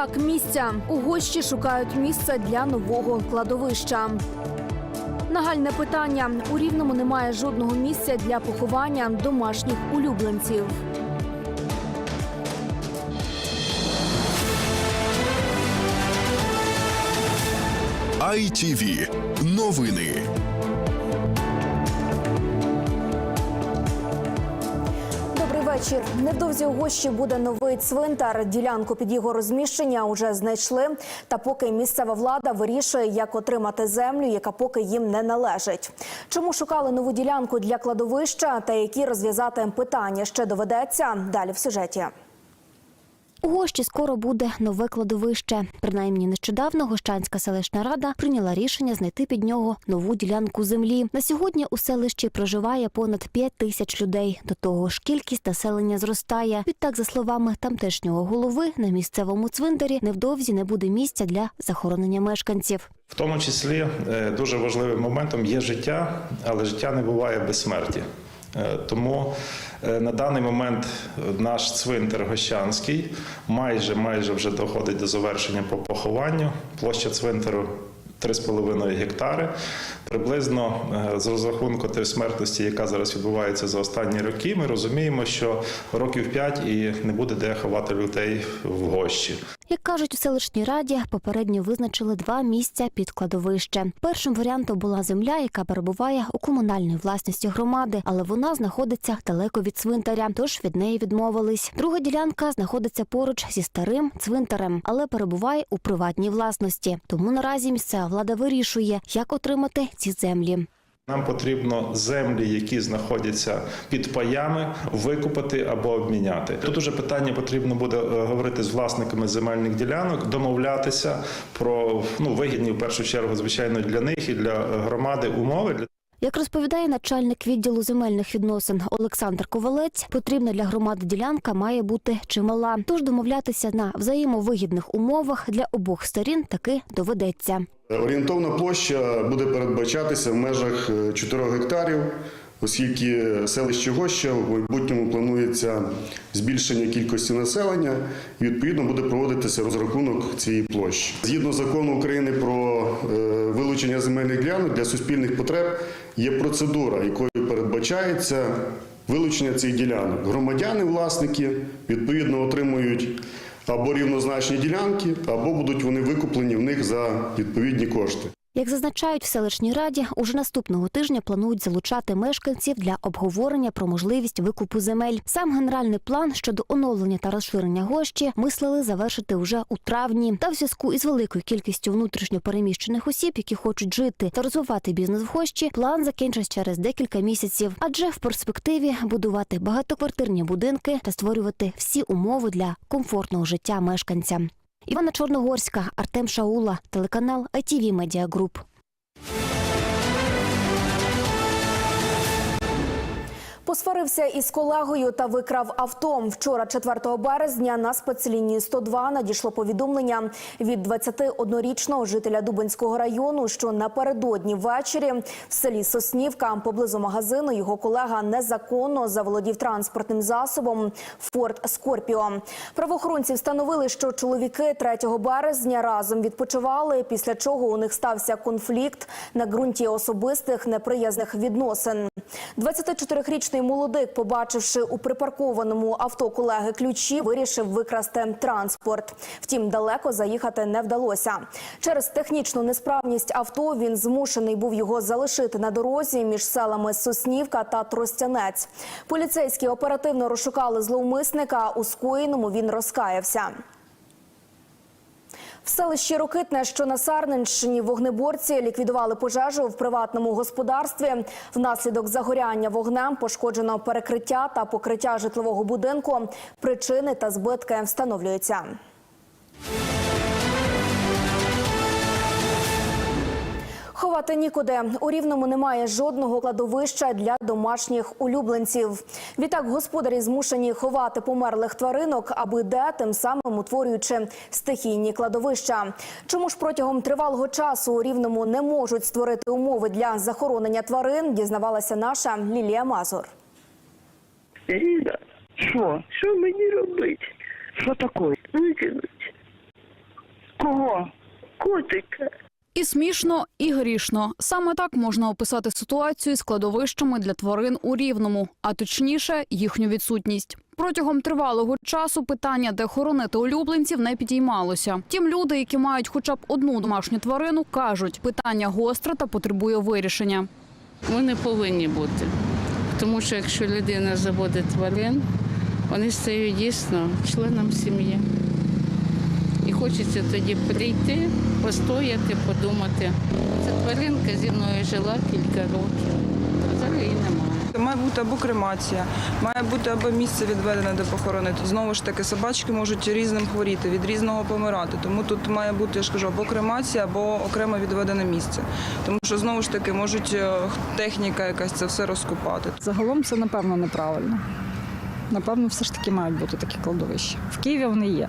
Брак місця. У гощі шукають місце для нового кладовища. Нагальне питання. У Рівному немає жодного місця для поховання домашніх улюбленців. ITV. Новини. Вечір. Невдовзі у гощі буде новий цвинтар. Ділянку під його розміщення вже знайшли. Та поки місцева влада вирішує, як отримати землю, яка поки їм не належить. Чому шукали нову ділянку для кладовища та які розв'язати питання ще доведеться? Далі в сюжеті. У Гощі скоро буде нове кладовище. Принаймні нещодавно Гощанська селищна рада прийняла рішення знайти під нього нову ділянку землі. На сьогодні у селищі проживає понад 5 тисяч людей. До того ж, кількість населення зростає. Відтак, за словами тамтешнього голови, на місцевому цвинтарі невдовзі не буде місця для захоронення мешканців. В тому числі е, дуже важливим моментом є життя, але життя не буває без смерті. Е, Тому е, на даний момент наш цвинтар Гощанський майже майже вже доходить до завершення по похованню. Площа цвинтару 3,5 гектари. Приблизно е, з розрахунку тієї смертності, яка зараз відбувається за останні роки, ми розуміємо, що років 5 і не буде де ховати людей в гощі. Як кажуть у селищній раді, попередньо визначили два місця під кладовище. Першим варіантом була земля, яка перебуває у комунальній власності громади, але вона знаходиться далеко від цвинтаря, тож від неї відмовились. Друга ділянка знаходиться поруч зі старим цвинтарем, але перебуває у приватній власності. Тому наразі місцева влада вирішує, як отримати ці землі. Нам потрібно землі, які знаходяться під паями, викупити або обміняти. Тут уже питання потрібно буде е, говорити з власниками земельних ділянок, домовлятися про ну вигідні в першу чергу, звичайно, для них і для громади умови. Як розповідає начальник відділу земельних відносин Олександр Ковалець, потрібна для громади ділянка має бути чимала. Тож домовлятися на взаємовигідних умовах для обох сторін таки доведеться. Орієнтовна площа буде передбачатися в межах е, 4 гектарів, оскільки селище Гоща в майбутньому планується збільшення кількості населення, і відповідно буде проводитися розрахунок цієї площі. Згідно закону України про е, вилучення земельних ділянок для суспільних потреб є процедура, якою передбачається вилучення цих ділянок. Громадяни, власники відповідно отримують або рівнозначні ділянки, або будуть вони викуплені в них за відповідні кошти. Як зазначають в селищній раді, уже наступного тижня планують залучати мешканців для обговорення про можливість викупу земель. Сам генеральний план щодо оновлення та розширення гощі мислили завершити вже у травні. Та в зв'язку із великою кількістю внутрішньо переміщених осіб, які хочуть жити та розвивати бізнес в гощі, план закінчать через декілька місяців. Адже в перспективі будувати багатоквартирні будинки та створювати всі умови для комфортного життя мешканцям. Івана Чорногорська, Артем Шаула, телеканал ITV Media Group. Посварився із колегою та викрав авто. Вчора, 4 березня, на спецлінії 102 надійшло повідомлення від 21-річного жителя Дубинського району, що напередодні ввечері в селі Соснівка поблизу магазину його колега незаконно заволодів транспортним засобом Форд Скорпіо. Правоохоронці встановили, що чоловіки 3 березня разом відпочивали, після чого у них стався конфлікт на ґрунті особистих неприязних відносин. 24-річний молодик, побачивши у припаркованому авто колеги ключі, вирішив викрасти транспорт. Втім, далеко заїхати не вдалося. Через технічну несправність авто він змушений був його залишити на дорозі між селами Соснівка та Тростянець. Поліцейські оперативно розшукали зловмисника. У скоєному він розкаявся. В селищі Рокитне, що на Сарненщині, вогнеборці ліквідували пожежу в приватному господарстві. Внаслідок загоряння вогнем пошкоджено перекриття та покриття житлового будинку. Причини та збитки встановлюються. Ховати нікуди у рівному немає жодного кладовища для домашніх улюбленців. Відтак господарі змушені ховати померлих тваринок, аби де тим самим утворюючи стихійні кладовища. Чому ж протягом тривалого часу у рівному не можуть створити умови для захоронення тварин? Дізнавалася наша Лілія Мазур. Ліда, що? Що мені робити? Що таке? Викинуть. Кого? Котика. І смішно, і грішно. Саме так можна описати ситуацію з кладовищами для тварин у Рівному, а точніше, їхню відсутність. Протягом тривалого часу питання, де хоронити улюбленців, не підіймалося. Тім люди, які мають хоча б одну домашню тварину, кажуть, питання гостре та потребує вирішення. Вони повинні бути. Тому що якщо людина заводить тварин, вони стають дійсно членом сім'ї. Хочеться тоді прийти, постояти, подумати. Ця тваринка зі мною жила кілька років, зараз її немає. Має бути або кремація, має бути або місце відведене, де похоронити. Знову ж таки, собачки можуть різним хворіти, від різного помирати. Тому тут має бути, я ж кажу, або кремація, або окремо відведене місце. Тому що знову ж таки можуть е, техніка якась це все розкопати. Загалом це напевно неправильно. Напевно, все ж таки мають бути такі кладовища. В Києві вони є.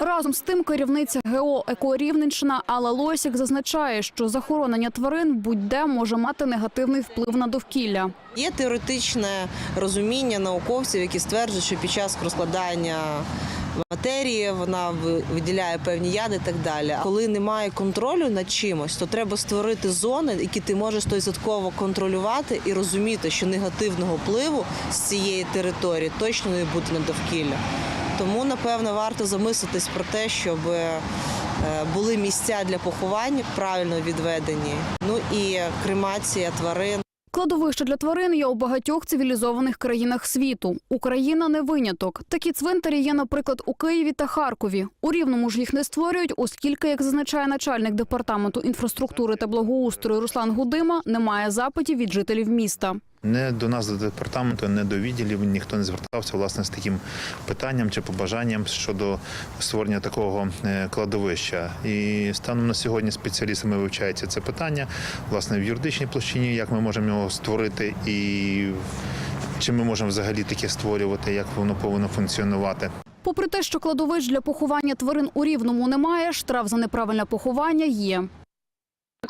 Разом з тим, керівниця ГО «Еко Рівненщина» Алла Лосік зазначає, що захоронення тварин будь-де може мати негативний вплив на довкілля. Є теоретичне розуміння науковців, які стверджують, що під час розкладання матерії вона виділяє певні яди і так далі. Коли немає контролю над чимось, то треба створити зони, які ти можеш стовідсотково контролювати і розуміти, що негативного впливу з цієї території точно не буде на довкілля. Тому, напевно, варто замислитись про те, щоб е, були місця для поховань правильно відведені. Ну і кремація тварин. Кладовища для тварин є у багатьох цивілізованих країнах світу. Україна не виняток. Такі цвинтарі є, наприклад, у Києві та Харкові. У Рівному ж їх не створюють, оскільки, як зазначає начальник департаменту інфраструктури та благоустрою Руслан Гудима, немає запитів від жителів міста. Не до нас, до департаменту, не до відділів ніхто не звертався власне з таким питанням чи побажанням щодо створення такого е, кладовища. І станом на сьогодні спеціалістами вивчається це питання власне в юридичній площині, як ми можемо його створити і чи ми можемо взагалі таке створювати, як воно повинно функціонувати. Попри те, що кладовищ для поховання тварин у Рівному немає, штраф за неправильне поховання є.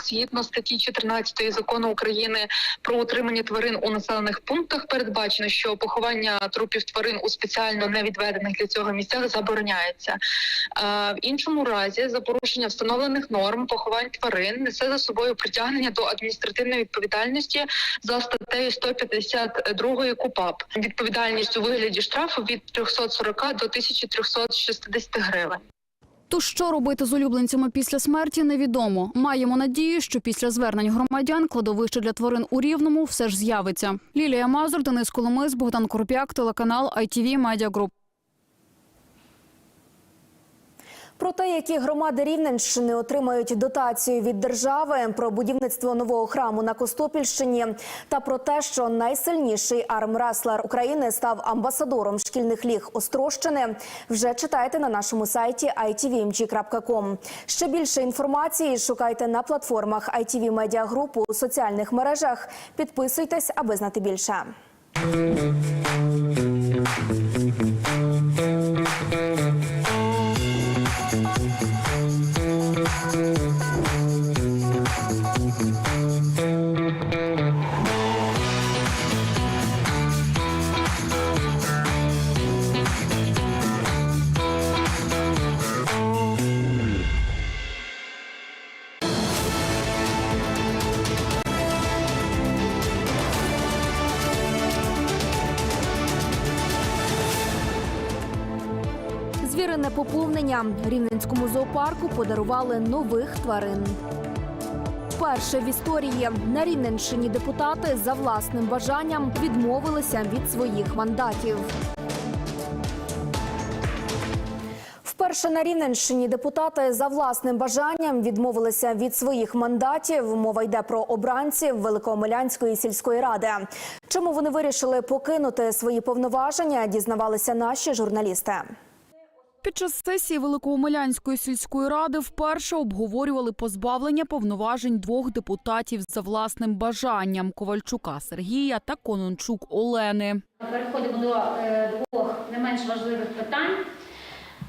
Згідно статті 14 закону України про утримання тварин у населених пунктах передбачено, що поховання трупів тварин у спеціально невідведених для цього місцях забороняється. Е, В іншому разі, за порушення встановлених норм поховань тварин несе за собою притягнення до адміністративної відповідальності за статтею 152 КУПАП. Відповідальність у вигляді штрафу від 340 до 1360 гривень. То що робити з улюбленцями після смерті, невідомо. Маємо надію, що після звернень громадян кладовище для тварин у Рівному все ж з'явиться. Лілія Мазур, Денис Коломис, Богдан Курп'як, телеканал ITV Media Group. Про те, які громади Рівненщини отримають дотацію від держави, про будівництво нового храму на Костопільщині та про те, що найсильніший армреслер України став амбасадором шкільних ліг Острощини, вже читайте на нашому сайті itvmg.com. Ще більше інформації шукайте на платформах ITV Media Group у соціальних мережах. Підписуйтесь, аби знати більше. Звірине поповнення рівненському зоопарку подарували нових тварин. Вперше в історії на Рівненщині депутати за власним бажанням відмовилися від своїх мандатів. Вперше на Рівненщині депутати за власним бажанням відмовилися від своїх мандатів. Мова йде про обранців Великомилянської сільської ради. Чому вони вирішили покинути свої повноваження? Дізнавалися наші журналісти. Під час сесії Великоомелянської сільської ради вперше обговорювали позбавлення повноважень двох депутатів за власним бажанням Ковальчука Сергія та Конончук Олени. Переходимо до е, двох не менш важливих питань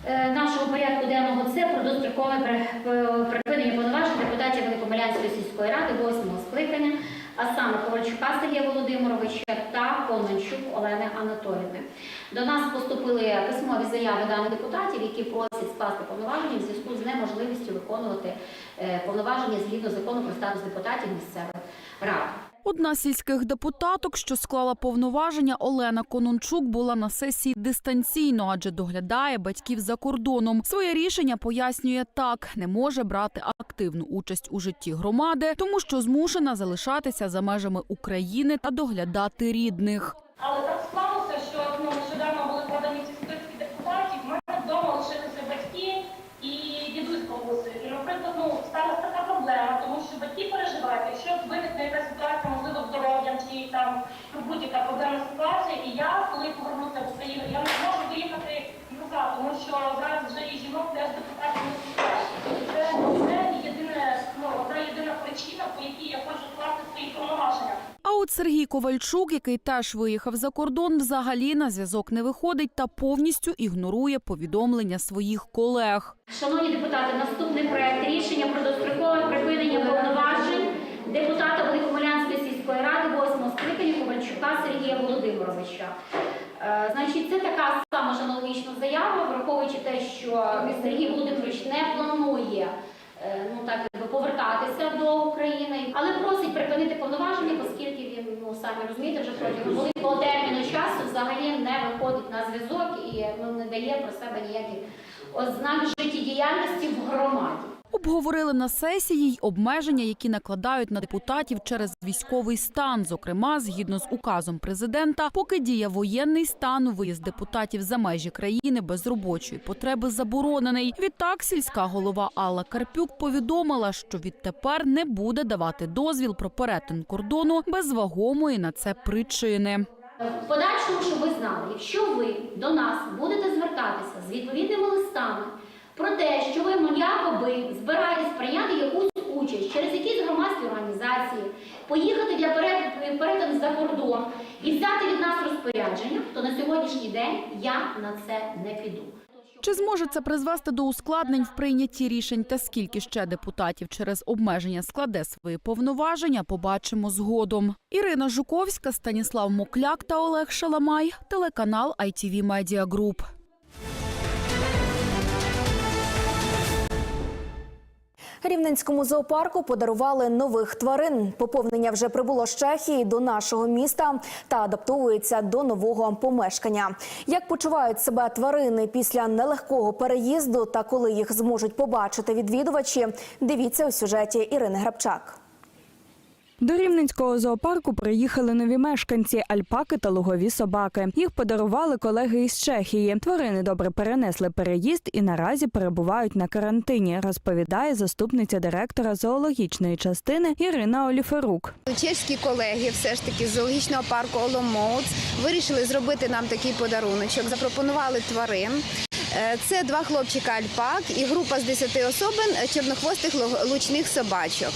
е, нашого порядку денного. Це про дострокове при- припинення повноважень депутатів Великомилянської сільської ради 8 скликання. А саме Ковальчука Сергія Володимировича та Конончук Олени Анатоліївни. До нас поступили письмові заяви даних депутатів, які просять скласти повноваження в зв'язку з неможливістю виконувати е, повноваження згідно закону про статус депутатів місцевих рад. Одна з сільських депутаток, що склала повноваження, Олена Конончук, була на сесії дистанційно, адже доглядає батьків за кордоном. Своє рішення пояснює так: не може брати активну участь у житті громади, тому що змушена залишатися за межами України та доглядати рідних. Але так склалося, що ну, нещодавно були подані ці списки депутатів. В мене вдома лишилися батьки і дідусь бабусею. І, наприклад, ну сталася така проблема, тому батьки переживають, якщо виникне якась ситуація, можливо, здоров'ям чи там будь-яка проблемна ситуація. І я, коли повернуся в Україну, я не зможу виїхати назад, тому що зараз вже і жінок теж депутатів не пускають. Це це єдине, ну одна єдина причина, по якій я хочу скласти свої повноваження. А от Сергій Ковальчук, який теж виїхав за кордон, взагалі на зв'язок не виходить та повністю ігнорує повідомлення своїх колег. Шановні депутати, наступний проект рішення про дострокове припинення повноважень депутата Великомолянської сільської ради 8 скликання Ковальчука Сергія Володимировича. Е, Значить, це така сама ж аналогічна заява, враховуючи те, що Сергій Володимирович не планує ну так якби повертатися до України, але просить припинити повноваження, оскільки він ну самі розумієте, вже протягом великого терміну часу взагалі не виходить на зв'язок і ну, не дає про себе ніяких ознак життєдіяльності в громаді. Обговорили на сесії й обмеження, які накладають на депутатів через військовий стан. Зокрема, згідно з указом президента, поки діє воєнний стан, виїзд депутатів за межі країни без робочої потреби заборонений. Відтак, сільська голова Алла Карпюк повідомила, що відтепер не буде давати дозвіл про перетин кордону без вагомої на це причини. В подальшому, щоб ви знали, якщо ви до нас будете звертатися з відповідними листами про те, що ви якоби збираєтесь прийняти якусь участь через якісь громадські організації, поїхати для перет- перетину за кордон і взяти від нас розпорядження, то на сьогоднішній день я на це не піду. Чи зможе це призвести до ускладнень в прийнятті рішень та скільки ще депутатів через обмеження складе свої повноваження, побачимо згодом. Ірина Жуковська, Станіслав Мокляк та Олег Шаламай, телеканал ITV Media Group. Рівненському зоопарку подарували нових тварин. Поповнення вже прибуло з Чехії до нашого міста та адаптовується до нового помешкання. Як почувають себе тварини після нелегкого переїзду та коли їх зможуть побачити відвідувачі, дивіться у сюжеті Ірини Грабчак. До Рівненського зоопарку приїхали нові мешканці альпаки та лугові собаки. Їх подарували колеги із Чехії. Тварини добре перенесли переїзд і наразі перебувають на карантині, розповідає заступниця директора зоологічної частини Ірина Оліферук. Чеські колеги, все ж таки з зоологічного парку Оломоуц, вирішили зробити нам такий подаруночок. Запропонували тварин. Е, Це два хлопчика альпак і група з 10 особин чорнохвостих лу- лучних собачок.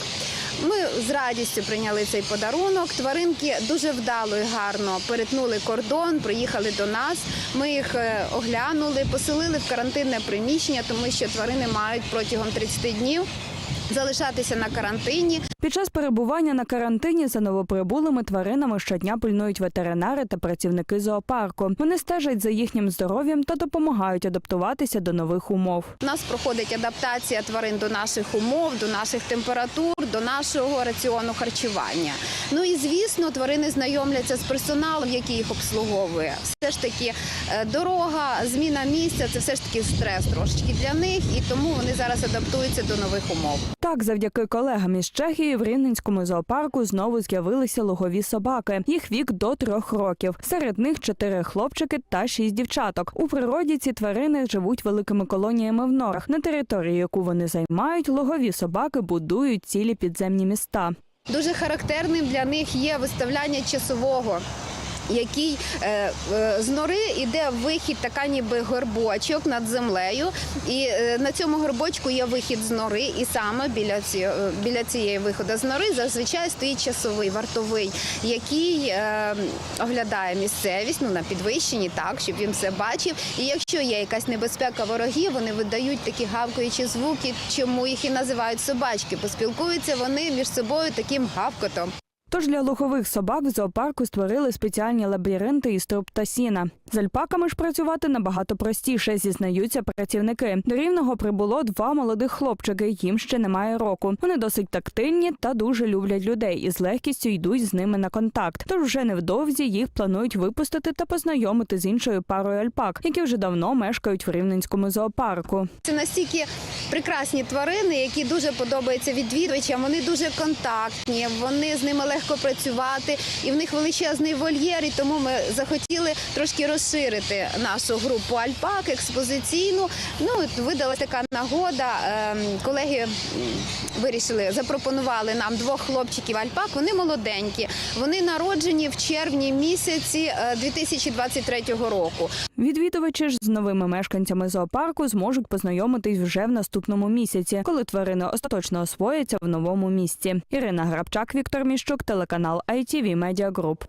Ми з радістю прийняли цей подарунок. Тваринки дуже вдало і гарно перетнули кордон, приїхали до нас. Ми їх е, оглянули, поселили в карантинне приміщення, тому що тварини мають протягом 30 днів залишатися на карантині. Під час перебування на карантині за новоприбулими тваринами щодня пильнують ветеринари та працівники зоопарку. Вони стежать за їхнім здоров'ям та допомагають адаптуватися до нових умов. У нас проходить адаптація тварин до наших умов, до наших температур, до нашого раціону харчування. Ну і звісно, тварини знайомляться з персоналом, який їх обслуговує. Все ж таки е, дорога, зміна місця це все ж таки стрес трошечки для них, і тому вони зараз адаптуються до нових умов. Так, завдяки колегам із Чехії в Рівненському зоопарку знову з'явилися лугові собаки. Їх вік до трьох років. Серед них чотири хлопчики та шість дівчаток. У природі ці тварини живуть великими колоніями в норах. На території, яку вони займають, лугові собаки будують цілі підземні міста. Дуже характерним для них є виставляння часового. Який е, е, з нори йде вихід, така ніби горбочок над землею, і е, на цьому горбочку є вихід з нори, і саме біля ці, е, біля цієї виходу з нори зазвичай стоїть часовий вартовий, який оглядає місцевість ну на підвищенні, так щоб він все бачив. І якщо є якась небезпека ворогів, вони видають такі гавкаючі звуки, чому їх і називають собачки. Поспілкуються вони між собою таким гавкотом. Тож для лугових собак в зоопарку створили спеціальні лабіринти із труб та сіна. З альпаками ж працювати набагато простіше, зізнаються працівники. До рівного прибуло два молодих хлопчики. Їм ще немає року. Вони досить тактильні та дуже люблять людей і з легкістю йдуть з ними на контакт. Тож вже невдовзі їх планують випустити та познайомити з іншою парою альпак, які вже давно мешкають в рівненському зоопарку. Це настільки прекрасні тварини, які дуже подобаються відвідувачам. Вони дуже контактні, вони з ними легко працювати, і в них величезний вольєр. І тому ми захотіли трошки розширити нашу групу альпак експозиційну. Ну от видалась така нагода. Ем, Колеги вирішили, запропонували нам двох хлопчиків альпак. Вони молоденькі. Вони народжені в червні місяці е, 2023 року. Відвідувачі ж з новими мешканцями зоопарку зможуть познайомитись вже в наступному місяці, коли тварини остаточно освояться в новому місці. Ірина Грабчак, Віктор Міщук, телеканал ITV Media Group.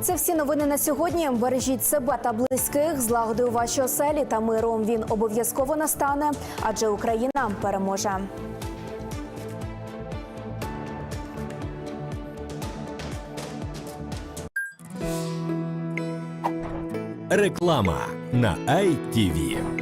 Це всі новини на сьогодні. Бережіть себе та близьких, злагоди у вашій оселі та миром він обов'язково настане, адже Україна переможе. Реклама на ITV.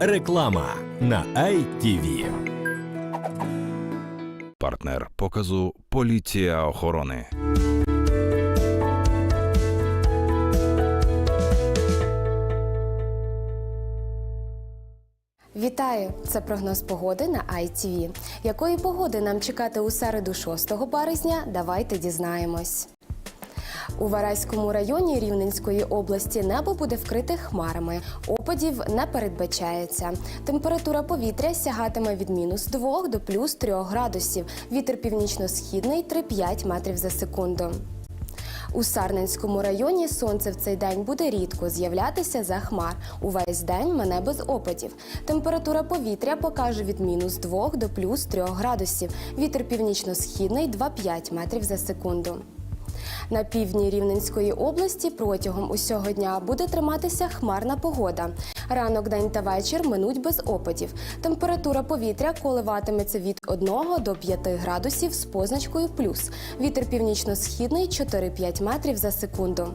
Реклама на ITV. Партнер показу Поліція охорони. Вітаю! Це прогноз погоди на ITV. Якої погоди нам чекати у середу 6 березня? Давайте дізнаємось. У Вараському районі Рівненської області небо буде вкрите хмарами. Опадів не передбачається. Температура повітря сягатиме від мінус 2 до плюс 3 градусів. Вітер північно-східний 3-5 метрів за секунду. У Сарненському районі сонце в цей день буде рідко з'являтися за хмар. Увесь день мене без опадів. Температура повітря покаже від мінус 2 до плюс 3 градусів. Вітер північно-східний 2-5 метрів за секунду. На півдні Рівненської області протягом усього дня буде триматися хмарна погода. Ранок, день та вечір минуть без опадів. Температура повітря коливатиметься від 1 до 5 градусів з позначкою плюс. Вітер північно-східний 4-5 метрів за секунду.